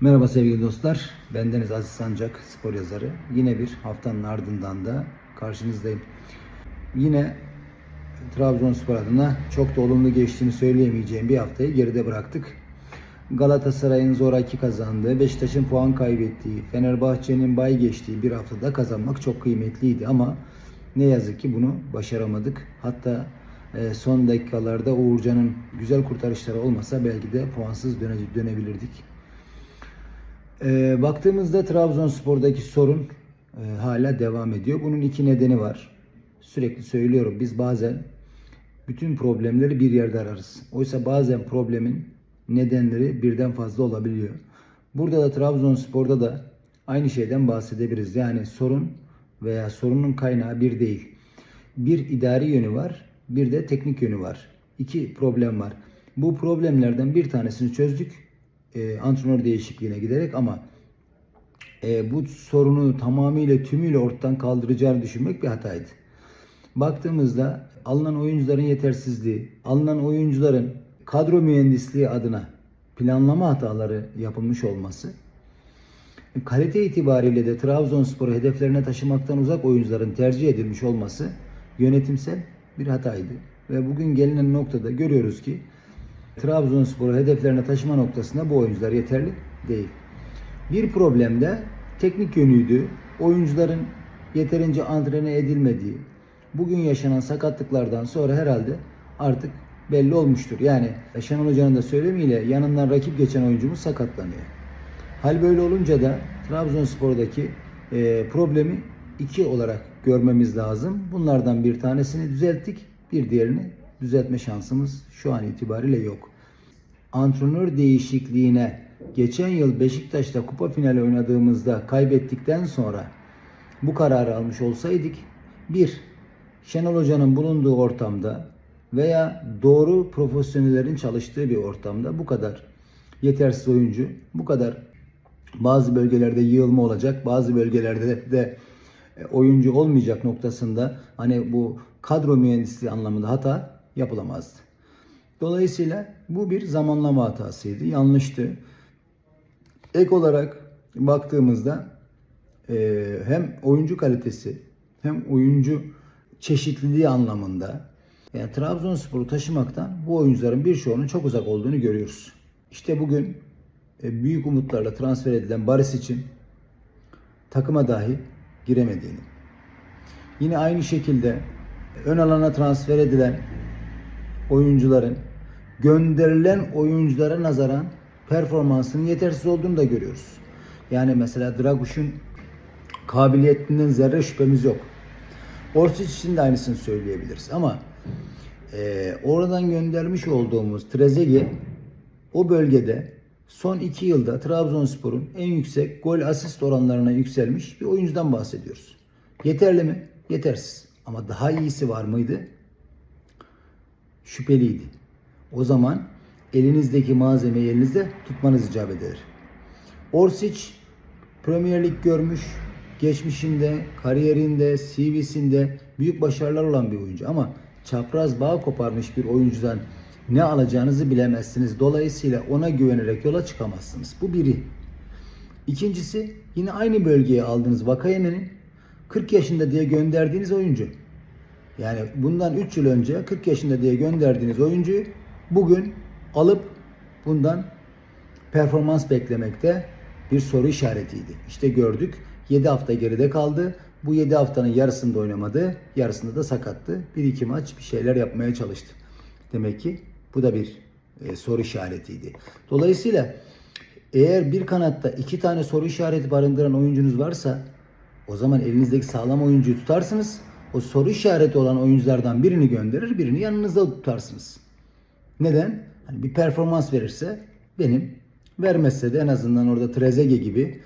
Merhaba sevgili dostlar. Bendeniz Aziz Sancak, spor yazarı. Yine bir haftanın ardından da karşınızdayım. Yine Trabzonspor adına çok da olumlu geçtiğini söyleyemeyeceğim bir haftayı geride bıraktık. Galatasaray'ın zoraki kazandığı, Beşiktaş'ın puan kaybettiği, Fenerbahçe'nin bay geçtiği bir haftada kazanmak çok kıymetliydi ama ne yazık ki bunu başaramadık. Hatta e, son dakikalarda Uğurcan'ın güzel kurtarışları olmasa belki de puansız döne, dönebilirdik. E, baktığımızda Trabzonspor'daki sorun e, hala devam ediyor. Bunun iki nedeni var. Sürekli söylüyorum biz bazen bütün problemleri bir yerde ararız. Oysa bazen problemin nedenleri birden fazla olabiliyor. Burada da Trabzonspor'da da aynı şeyden bahsedebiliriz. Yani sorun veya sorunun kaynağı bir değil. Bir idari yönü var, bir de teknik yönü var. İki problem var. Bu problemlerden bir tanesini çözdük. E, antrenör değişikliğine giderek ama e, bu sorunu tamamıyla tümüyle ortadan kaldıracağını düşünmek bir hataydı. Baktığımızda alınan oyuncuların yetersizliği, alınan oyuncuların kadro mühendisliği adına planlama hataları yapılmış olması, kalite itibariyle de Trabzonspor'u hedeflerine taşımaktan uzak oyuncuların tercih edilmiş olması yönetimsel bir hataydı. Ve bugün gelinen noktada görüyoruz ki Trabzonspor'u hedeflerine taşıma noktasında bu oyuncular yeterli değil. Bir problem de teknik yönüydü. Oyuncuların yeterince antrene edilmediği, bugün yaşanan sakatlıklardan sonra herhalde artık belli olmuştur. Yani Şenol Hoca'nın da söylemiyle yanından rakip geçen oyuncumuz sakatlanıyor. Hal böyle olunca da Trabzonspor'daki e, problemi iki olarak görmemiz lazım. Bunlardan bir tanesini düzelttik, bir diğerini düzeltme şansımız şu an itibariyle yok. Antrenör değişikliğine geçen yıl Beşiktaş'ta kupa finali oynadığımızda kaybettikten sonra bu kararı almış olsaydık bir Şenol Hoca'nın bulunduğu ortamda veya doğru profesyonellerin çalıştığı bir ortamda bu kadar yetersiz oyuncu, bu kadar bazı bölgelerde yığılma olacak, bazı bölgelerde de e, oyuncu olmayacak noktasında hani bu kadro mühendisliği anlamında hata yapılamazdı. Dolayısıyla bu bir zamanlama hatasıydı, yanlıştı. Ek olarak baktığımızda e, hem oyuncu kalitesi hem oyuncu çeşitliliği anlamında yani Trabzonspor'u taşımaktan bu oyuncuların birçoğunun çok uzak olduğunu görüyoruz. İşte bugün e, büyük umutlarla transfer edilen Baris için takıma dahi giremediğini. Yine aynı şekilde ön alana transfer edilen oyuncuların gönderilen oyunculara nazaran performansının yetersiz olduğunu da görüyoruz. Yani mesela Draguş'un kabiliyetinden zerre şüphemiz yok. Orsic için de aynısını söyleyebiliriz ama e, oradan göndermiş olduğumuz Trezeguet o bölgede son iki yılda Trabzonspor'un en yüksek gol asist oranlarına yükselmiş bir oyuncudan bahsediyoruz. Yeterli mi? Yetersiz. Ama daha iyisi var mıydı? Şüpheliydi. O zaman elinizdeki malzemeyi elinizde tutmanız icap eder. Orsic Premier Lig görmüş, geçmişinde, kariyerinde, CV'sinde büyük başarılar olan bir oyuncu ama çapraz bağ koparmış bir oyuncudan ne alacağınızı bilemezsiniz. Dolayısıyla ona güvenerek yola çıkamazsınız. Bu biri. İkincisi yine aynı bölgeye aldığınız Vakayeme'nin 40 yaşında diye gönderdiğiniz oyuncu. Yani bundan 3 yıl önce 40 yaşında diye gönderdiğiniz oyuncuyu bugün alıp bundan performans beklemekte bir soru işaretiydi. İşte gördük 7 hafta geride kaldı. Bu 7 haftanın yarısında oynamadı. Yarısında da sakattı. Bir iki maç bir şeyler yapmaya çalıştı. Demek ki bu da bir e, soru işaretiydi. Dolayısıyla eğer bir kanatta iki tane soru işareti barındıran oyuncunuz varsa o zaman elinizdeki sağlam oyuncuyu tutarsınız. O soru işareti olan oyunculardan birini gönderir, birini yanınızda tutarsınız. Neden? Hani bir performans verirse benim, vermezse de en azından orada Trezeguet gibi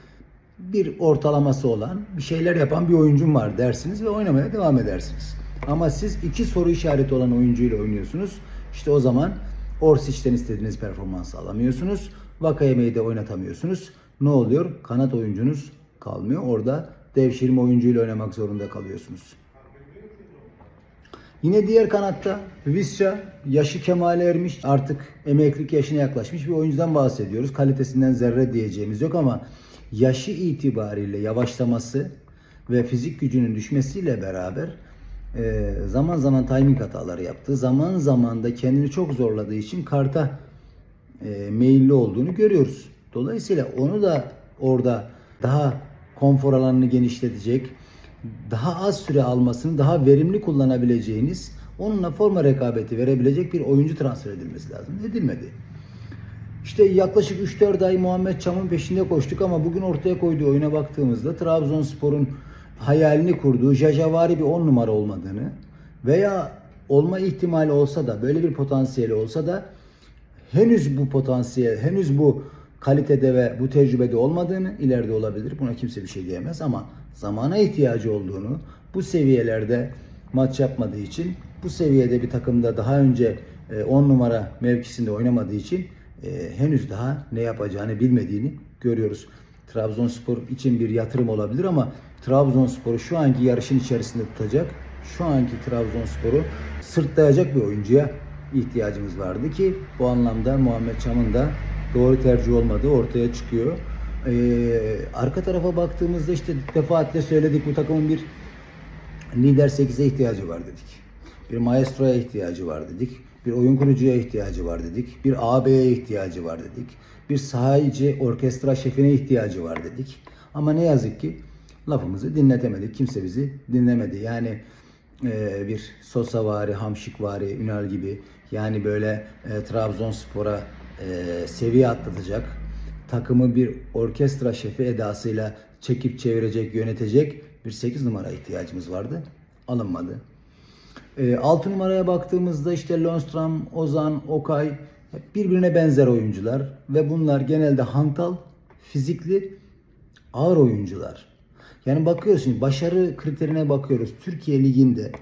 bir ortalaması olan, bir şeyler yapan bir oyuncum var dersiniz ve oynamaya devam edersiniz. Ama siz iki soru işareti olan oyuncuyla oynuyorsunuz. İşte o zaman Orsic'ten istediğiniz performansı alamıyorsunuz. Vakayeme'yi de oynatamıyorsunuz. Ne oluyor? Kanat oyuncunuz kalmıyor. Orada devşirme oyuncuyla oynamak zorunda kalıyorsunuz. Yine diğer kanatta Visca yaşı kemale ermiş artık emeklilik yaşına yaklaşmış bir oyuncudan bahsediyoruz. Kalitesinden zerre diyeceğimiz yok ama yaşı itibariyle yavaşlaması ve fizik gücünün düşmesiyle beraber e, zaman zaman timing hataları yaptı. Zaman zaman da kendini çok zorladığı için karta e, meyilli olduğunu görüyoruz. Dolayısıyla onu da orada daha konfor alanını genişletecek, daha az süre almasını daha verimli kullanabileceğiniz, onunla forma rekabeti verebilecek bir oyuncu transfer edilmesi lazım. Edilmedi. İşte yaklaşık 3-4 ay Muhammed Çam'ın peşinde koştuk ama bugün ortaya koyduğu oyuna baktığımızda Trabzonspor'un hayalini kurduğu Jajavari bir 10 numara olmadığını veya olma ihtimali olsa da böyle bir potansiyeli olsa da henüz bu potansiyel, henüz bu kalitede ve bu tecrübede olmadığını ileride olabilir. Buna kimse bir şey diyemez ama zamana ihtiyacı olduğunu bu seviyelerde maç yapmadığı için bu seviyede bir takımda daha önce 10 numara mevkisinde oynamadığı için e, henüz daha ne yapacağını bilmediğini görüyoruz. Trabzonspor için bir yatırım olabilir ama Trabzonspor'u şu anki yarışın içerisinde tutacak, şu anki Trabzonspor'u sırtlayacak bir oyuncuya ihtiyacımız vardı ki bu anlamda Muhammed Çam'ın da doğru tercih olmadığı ortaya çıkıyor. Ee, arka tarafa baktığımızda işte defaatle söyledik bu takımın bir lider 8'e ihtiyacı var dedik. Bir maestroya ihtiyacı var dedik. Bir oyun kurucuya ihtiyacı var dedik. Bir AB'ye ihtiyacı var dedik. Bir sahici orkestra şefine ihtiyacı var dedik. Ama ne yazık ki lafımızı dinletemedik. Kimse bizi dinlemedi. Yani e, bir Sosavari, Hamşikvari, Ünal gibi yani böyle e, Trabzonspor'a e, seviye atlatacak takımı bir orkestra şefi edasıyla çekip çevirecek, yönetecek bir 8 numara ihtiyacımız vardı. Alınmadı. E, 6 numaraya baktığımızda işte Lundstram, Ozan, Okay birbirine benzer oyuncular ve bunlar genelde hantal, fizikli, ağır oyuncular. Yani bakıyoruz şimdi başarı kriterine bakıyoruz. Türkiye Ligi'nde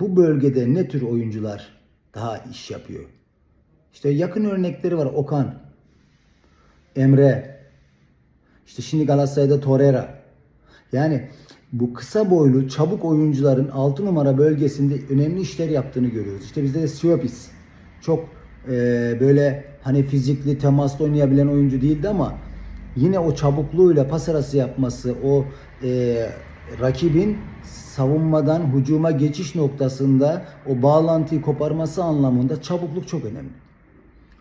bu bölgede ne tür oyuncular daha iş yapıyor? İşte yakın örnekleri var Okan, Emre, işte şimdi Galatasaray'da Torreira. Yani bu kısa boylu, çabuk oyuncuların 6 numara bölgesinde önemli işler yaptığını görüyoruz. İşte bizde de Siopis çok e, böyle hani fizikli, temaslı oynayabilen oyuncu değildi ama yine o çabukluğuyla pas arası yapması, o e, rakibin savunmadan hücuma geçiş noktasında o bağlantıyı koparması anlamında çabukluk çok önemli.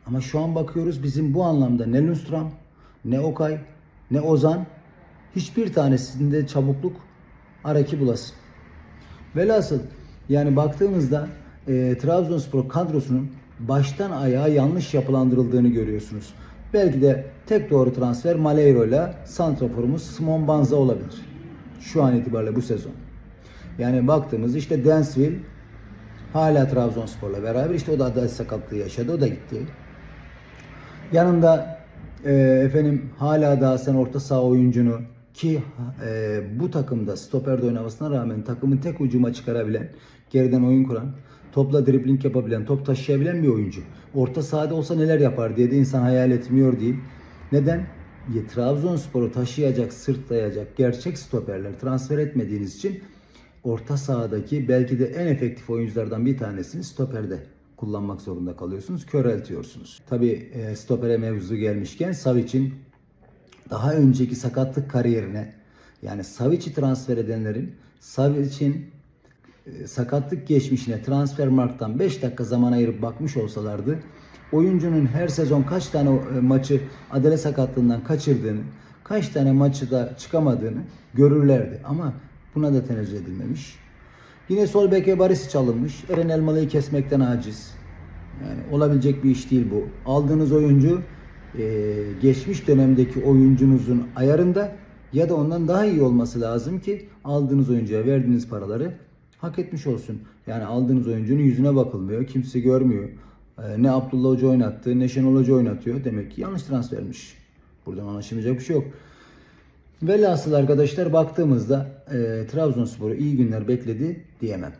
Ama şu an bakıyoruz bizim bu anlamda ne Lundstram, ne Okay, ne Ozan hiçbir tanesinde çabukluk araki bulasın. Velhasıl yani baktığımızda e, Trabzonspor kadrosunun baştan ayağa yanlış yapılandırıldığını görüyorsunuz. Belki de tek doğru transfer Maleiro ile santraforumuz Simon Banza olabilir. Şu an itibariyle bu sezon. Yani baktığımız işte Dansville hala Trabzonspor'la beraber işte o da adalet sakatlığı yaşadı. O da gitti. Yanında e, efendim hala daha sen orta saha oyuncunu ki e, bu takımda stoperde oynamasına rağmen takımın tek ucuma çıkarabilen, geriden oyun kuran, topla dribling yapabilen, top taşıyabilen bir oyuncu. Orta sahada olsa neler yapar diye de insan hayal etmiyor değil. Neden? Ya, Trabzonspor'u taşıyacak, sırtlayacak gerçek stoperler transfer etmediğiniz için orta sahadaki belki de en efektif oyunculardan bir tanesini stoperde kullanmak zorunda kalıyorsunuz. Köreltiyorsunuz. Tabi e, stopere mevzu gelmişken Savic'in daha önceki sakatlık kariyerine yani Savic'i transfer edenlerin Savic'in e, sakatlık geçmişine transfer marktan 5 dakika zaman ayırıp bakmış olsalardı oyuncunun her sezon kaç tane e, maçı adele sakatlığından kaçırdığını, kaç tane maçı da çıkamadığını görürlerdi. Ama buna da tenezzül edilmemiş. Yine sol beke Barisic alınmış. Eren Elmalı'yı kesmekten aciz. Yani olabilecek bir iş değil bu. Aldığınız oyuncu e, geçmiş dönemdeki oyuncunuzun ayarında ya da ondan daha iyi olması lazım ki aldığınız oyuncuya verdiğiniz paraları hak etmiş olsun. Yani aldığınız oyuncunun yüzüne bakılmıyor. Kimse görmüyor. E, ne Abdullah Hoca oynattı ne Şenol Hoca oynatıyor. Demek ki yanlış transfermiş. Buradan anlaşılmayacak bir şey yok. Velhasıl arkadaşlar baktığımızda e, Trabzonspor'u iyi günler bekledi diyemem.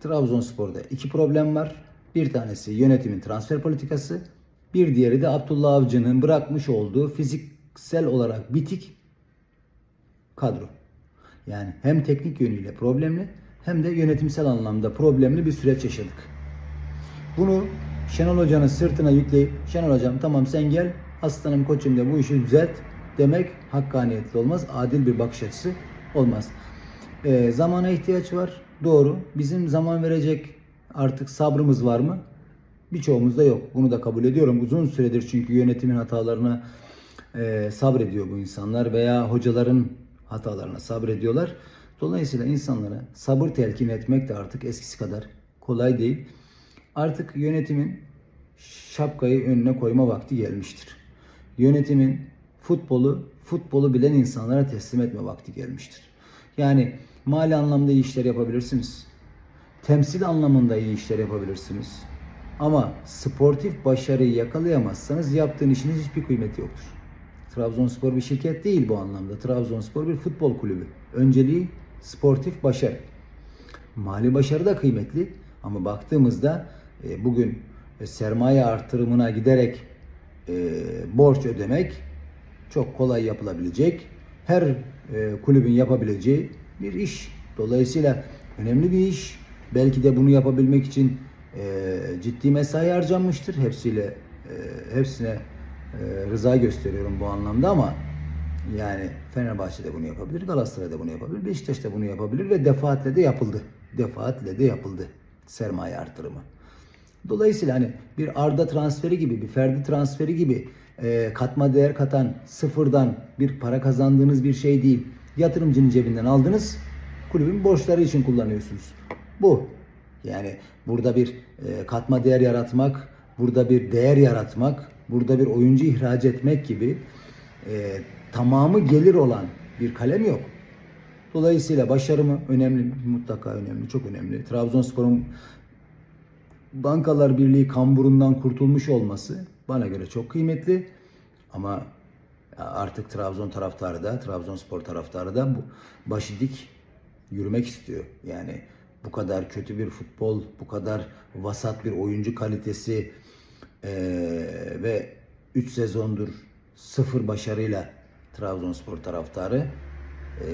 Trabzonspor'da iki problem var. Bir tanesi yönetimin transfer politikası. Bir diğeri de Abdullah Avcı'nın bırakmış olduğu fiziksel olarak bitik kadro. Yani hem teknik yönüyle problemli hem de yönetimsel anlamda problemli bir süreç yaşadık. Bunu Şenol Hoca'nın sırtına yükleyip Şenol Hocam tamam sen gel aslanım koçum de bu işi düzelt demek hakkaniyetli olmaz. Adil bir bakış açısı olmaz. Ee, zamana ihtiyaç var. Doğru. Bizim zaman verecek artık sabrımız var mı? Birçoğumuzda yok. Bunu da kabul ediyorum. Uzun süredir çünkü yönetimin hatalarına e, sabrediyor bu insanlar veya hocaların hatalarına sabrediyorlar. Dolayısıyla insanlara sabır telkin etmek de artık eskisi kadar kolay değil. Artık yönetimin şapkayı önüne koyma vakti gelmiştir. Yönetimin futbolu, futbolu bilen insanlara teslim etme vakti gelmiştir. Yani mali anlamda iyi işler yapabilirsiniz. Temsil anlamında iyi işler yapabilirsiniz. Ama sportif başarıyı yakalayamazsanız yaptığın işin hiçbir kıymeti yoktur. Trabzonspor bir şirket değil bu anlamda. Trabzonspor bir futbol kulübü. Önceliği sportif başarı. Mali başarı da kıymetli ama baktığımızda e, bugün e, sermaye artırımına giderek e, borç ödemek çok kolay yapılabilecek, her e, kulübün yapabileceği bir iş. Dolayısıyla önemli bir iş. Belki de bunu yapabilmek için e, ciddi mesai harcanmıştır. Hepsiyle e, hepsine e, rıza gösteriyorum bu anlamda ama yani Fenerbahçe de bunu yapabilir, Galatasaray da bunu yapabilir, Beşiktaş da bunu yapabilir ve defaatle de yapıldı. Defaatle de yapıldı sermaye artırımı. Dolayısıyla hani bir Arda transferi gibi, bir Ferdi transferi gibi e, katma değer katan sıfırdan bir para kazandığınız bir şey değil. Yatırımcının cebinden aldınız, kulübün borçları için kullanıyorsunuz. Bu. Yani burada bir e, katma değer yaratmak, burada bir değer yaratmak, burada bir oyuncu ihraç etmek gibi e, tamamı gelir olan bir kalem yok. Dolayısıyla başarı? Önemli? Mutlaka önemli, çok önemli. Trabzonspor'un Bankalar Birliği kamburundan kurtulmuş olması bana göre çok kıymetli. Ama artık Trabzon taraftarı da, Trabzonspor taraftarı da bu başı dik yürümek istiyor. Yani bu kadar kötü bir futbol, bu kadar vasat bir oyuncu kalitesi eee, ve 3 sezondur sıfır başarıyla Trabzonspor taraftarı eee,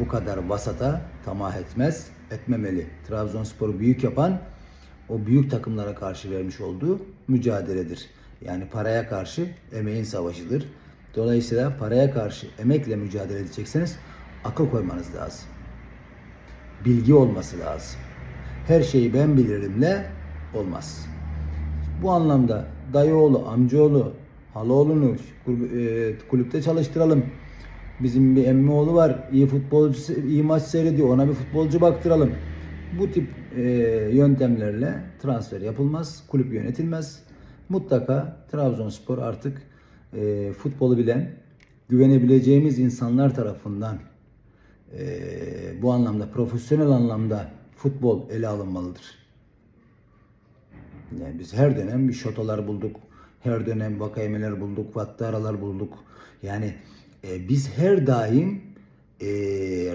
bu kadar vasata tamah etmez, etmemeli. Trabzonspor'u büyük yapan o büyük takımlara karşı vermiş olduğu mücadeledir. Yani paraya karşı emeğin savaşıdır. Dolayısıyla paraya karşı emekle mücadele edecekseniz akıl koymanız lazım. Bilgi olması lazım. Her şeyi ben bilirimle olmaz. Bu anlamda dayıoğlu, amcaoğlu, halaoğlunu e, kulüpte çalıştıralım. Bizim bir emmi oğlu var. iyi futbolcu, iyi maç seyrediyor. Ona bir futbolcu baktıralım. Bu tip e, yöntemlerle transfer yapılmaz. Kulüp yönetilmez. Mutlaka Trabzonspor artık e, futbolu bilen, güvenebileceğimiz insanlar tarafından e, bu anlamda profesyonel anlamda futbol ele alınmalıdır. Yani biz her dönem bir şotolar bulduk. Her dönem vakayemeler bulduk, vattaralar bulduk. Yani e, biz her daim e,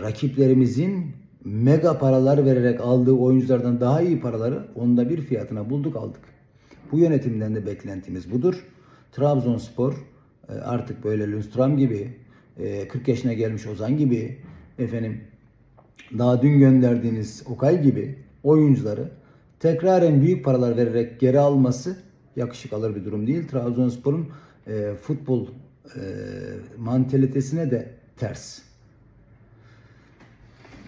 rakiplerimizin mega paralar vererek aldığı oyunculardan daha iyi paraları onda bir fiyatına bulduk aldık. Bu yönetimden de beklentimiz budur. Trabzonspor e, artık böyle Lundstram gibi, e, 40 yaşına gelmiş Ozan gibi, efendim daha dün gönderdiğiniz Okay gibi oyuncuları tekraren büyük paralar vererek geri alması yakışık alır bir durum değil. Trabzonspor'un e, futbol e, mantalitesine de ters.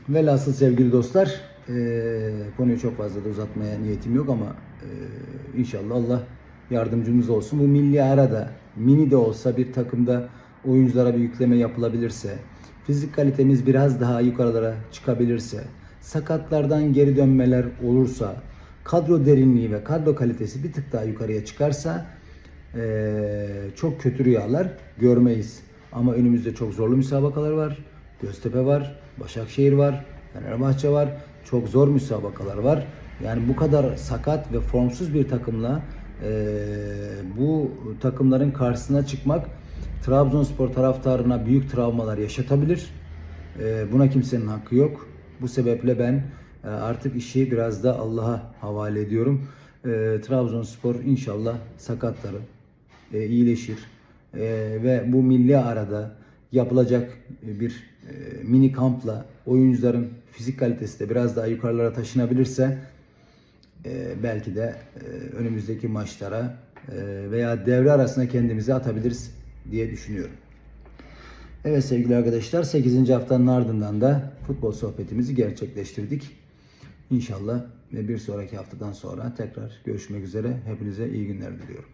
Velhasıl sevgili dostlar, e, konuyu çok fazla da uzatmaya niyetim yok ama e, inşallah Allah yardımcımız olsun. Bu milli arada mini de olsa bir takımda oyunculara bir yükleme yapılabilirse, fizik kalitemiz biraz daha yukarılara çıkabilirse, sakatlardan geri dönmeler olursa, kadro derinliği ve kadro kalitesi bir tık daha yukarıya çıkarsa eee, çok kötü rüyalar görmeyiz. Ama önümüzde çok zorlu müsabakalar var. Göztepe var, Başakşehir var, Fenerbahçe var. Çok zor müsabakalar var. Yani bu kadar sakat ve formsuz bir takımla eee, bu takımların karşısına çıkmak Trabzonspor taraftarına büyük travmalar yaşatabilir. Eee, buna kimsenin hakkı yok. Bu sebeple ben e, artık işi biraz da Allah'a havale ediyorum. Eee, Trabzonspor inşallah sakatları e, iyileşir E, ve bu milli arada yapılacak bir e, mini kampla oyuncuların fizik kalitesi de biraz daha yukarılara taşınabilirse e, belki de e, önümüzdeki maçlara e, veya devre arasında kendimizi atabiliriz diye düşünüyorum. Evet sevgili arkadaşlar 8. haftanın ardından da futbol sohbetimizi gerçekleştirdik. İnşallah ve bir sonraki haftadan sonra tekrar görüşmek üzere. Hepinize iyi günler diliyorum.